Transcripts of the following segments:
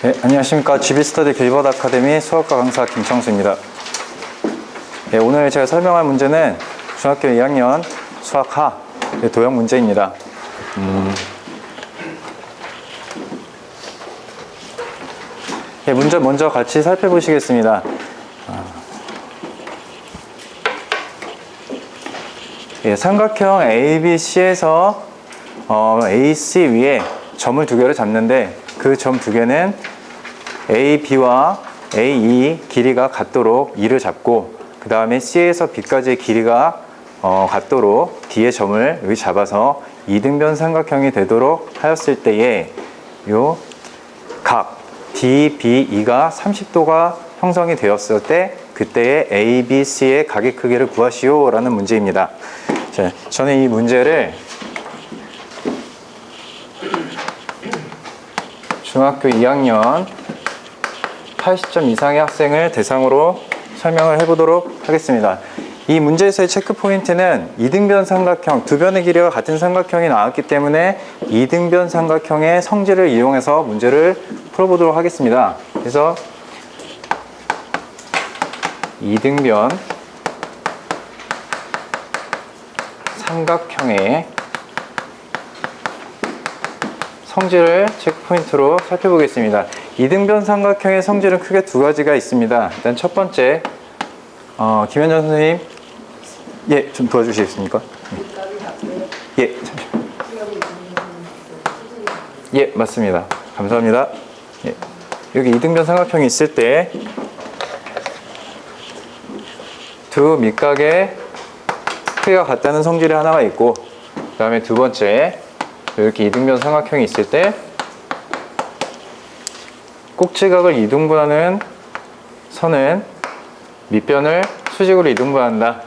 네, 안녕하십니까. GB스터디 길버드 아카데미 수학과 강사 김청수입니다. 네, 오늘 제가 설명할 문제는 중학교 2학년 수학하 네, 도형 문제입니다. 음. 네, 문제 먼저 같이 살펴보시겠습니다. 아. 예, 삼각형 ABC에서 어, AC 위에 점을 두 개를 잡는데 그 점 두 개는 AB와 AE 길이가 같도록 E를 잡고 그 다음에 C에서 B까지의 길이가 어, 같도록 D의 점을 여기 잡아서 이등변 삼각형이 되도록 하였을 때에 요각 DBE가 30도가 형성이 되었을 때 그때의 ABC의 각의 크기를 구하시오라는 문제입니다. 자, 저는 이 문제를 중학교 2학년 80점 이상의 학생을 대상으로 설명을 해보도록 하겠습니다. 이 문제에서의 체크 포인트는 이등변 삼각형, 두 변의 길이가 같은 삼각형이 나왔기 때문에 이등변 삼각형의 성질을 이용해서 문제를 풀어보도록 하겠습니다. 그래서 이등변 삼각형의 성질을 체크포인트로 살펴보겠습니다. 이등변 삼각형의 성질은 크게 두 가지가 있습니다. 일단 첫 번째, 어, 김현정 선생님, 예, 좀 도와주시겠습니까? 예, 잠시만. 예, 맞습니다. 감사합니다. 예, 여기 이등변 삼각형이 있을 때 두 밑각의 크기가 같다는 성질이 하나가 있고, 그 다음에 두 번째, 이렇게 이등변 삼각형이 있을 때 꼭지각을 이등분하는 선은 밑변을 수직으로 이등분한다.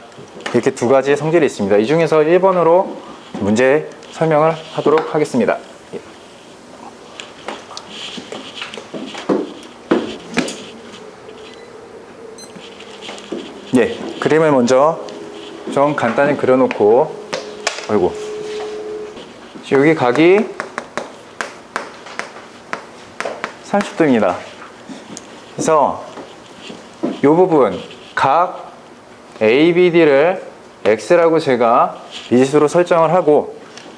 이렇게 두 가지의 성질이 있습니다. 이 중에서 1번으로 문제 설명을 하도록 하겠습니다. 예, 그림을 먼저 좀 간단히 그려놓고, 아이고, 여기 각이 30도입니다. 그래서 이 부분 각 ABD를 X라고 제가 미지수로 설정을 하고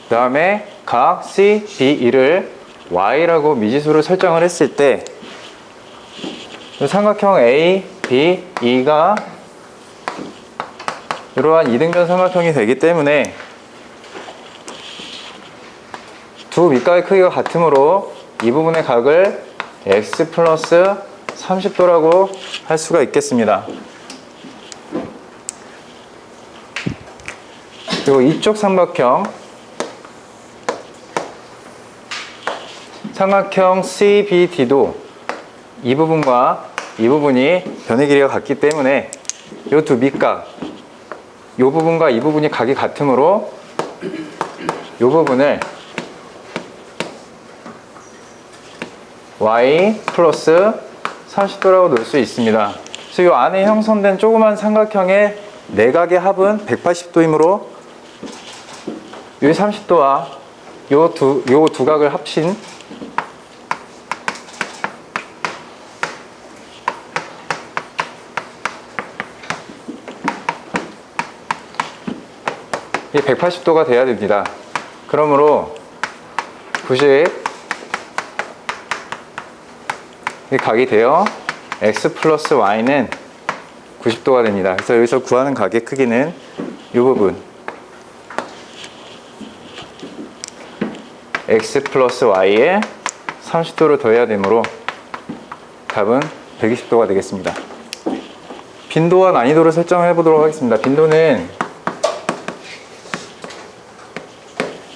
그 다음에 각 CDE를 Y라고 미지수로 설정을 했을 때 삼각형 A, B, E가 이러한 이등변 삼각형이 되기 때문에 두 밑각의 크기가 같으므로 이 부분의 각을 x 플러스 30도라고 할 수가 있겠습니다. 그리고 이쪽 삼각형 삼각형 CBD도 이 부분과 이 부분이 변의 길이가 같기 때문에 이 두 밑각 이 부분과 이 부분이 각이 같으므로 이 부분을 y 플러스 30도라고 놓을 수 있습니다. 그래서 이 안에 형성된 조그만 삼각형의 내각의 합은 180도이므로 이 30도와 요 두, 요 두 각을 합친 이 180도가 돼야 됩니다. 그러므로 90 이 각이 되어 x 플러스 y는 90도가 됩니다. 그래서 여기서 구하는 각의 크기는 이 부분 x 플러스 y에 30도를 더해야 되므로 답은 120도가 되겠습니다. 빈도와 난이도를 설정해 보도록 하겠습니다. 빈도는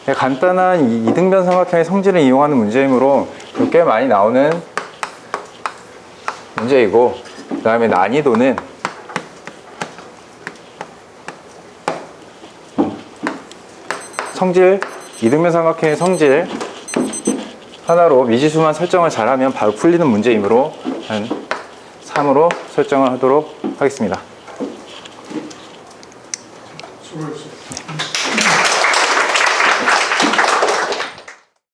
간단한 이- 이등변 삼각형의 성질을 이용하는 문제이므로 꽤 많이 나오는 문제이고 그 다음에 난이도는 성질 이등변 삼각형의 성질 하나로 미지수만 설정을 잘하면 바로 풀리는 문제이므로 한 3으로 설정을 하도록 하겠습니다.